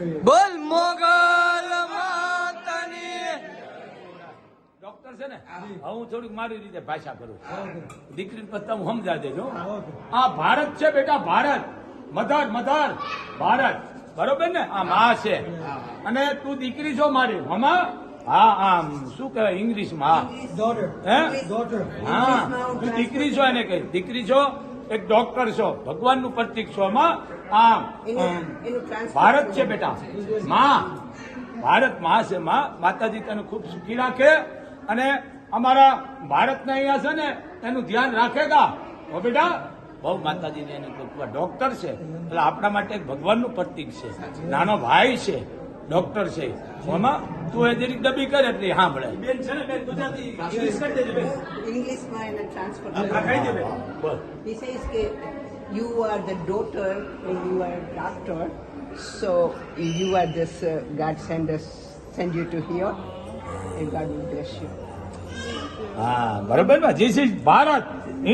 બોલ મોગલ માતાની. ડોક્ટર છે ને હવે હું થોડીક મારી રીતે ભાષા કરું. દીકરીને પછી હું સમજા દેજો. આ ભારત છે બેટા ભારત. Mother mother Bharat. બરોબર ને? આ મા છે. અને તું દીકરી છો મારી. મમા? હા આમ. શું કહેવાય ઇંગ્લિશમાં. હે? હા. તું દીકરી છો એને કઈ દીકરી છો? એક ડોક્ટર છો. ભગવાનનું પ્રતિક છો માં આમ ભારત છે બેટા. માં. ભારતમાં છે માં. માતાજી તને ખૂબ સુખી રાખે અને અમારા ભારતના અહીંયા છે ને એનું ધ્યાન રાખેગા. હો બેટા. બહુ માતાજીને એને ડોક્ટર છે. એટલે આપણા માટે એક ભગવાનનું પ્રતિક છે. નાનો ભાઈ છે. ડોક્ટર છે એમાં તું એ જરીક દબી કરે એટલે સાંભળે ઇંગ્લિશમાં એને ટ્રાન્સફર બોલ He says that you are the daughter and you are a doctor, so you are this uh, God send us send you to here, and God will bless you. હા બરોબર ને ધીસ ઇઝ ભારત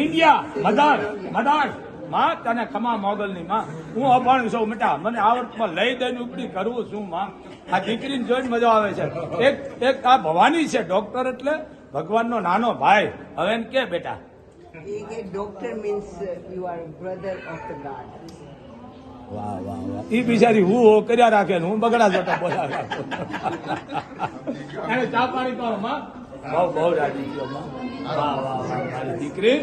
ઇન્ડિયા મદાર મદાર માં તને ખમા મોગલની માં હું અભણ છું મીઠા મને આવડતમાં લઈ દઈને ઉપડી કરવું છું માં આ દીકરીને જોઈને મજા આવે છે. એક એક આ ભવાની છે ડોક્ટર એટલે ભગવાનનો નાનો ભાઈ. હવે એને કે બેટા. વાહ વાહ વાહ. એ બિચારી હું હો કર્યા રાખે ને હું બગડા જોતા બોલા એને ચા પાણી કરો માં. બહુ બહુ રાજી થયો માં વાહ વાહ વાહ મારી દીકરી.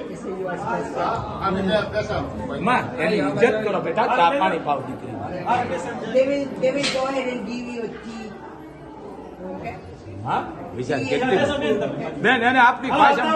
માં એની ઇજ્જત કરો બેટા ચા પાણી પાવ દીકરી. હા વિશાલ કેટલી બેન એને આપની ભાષા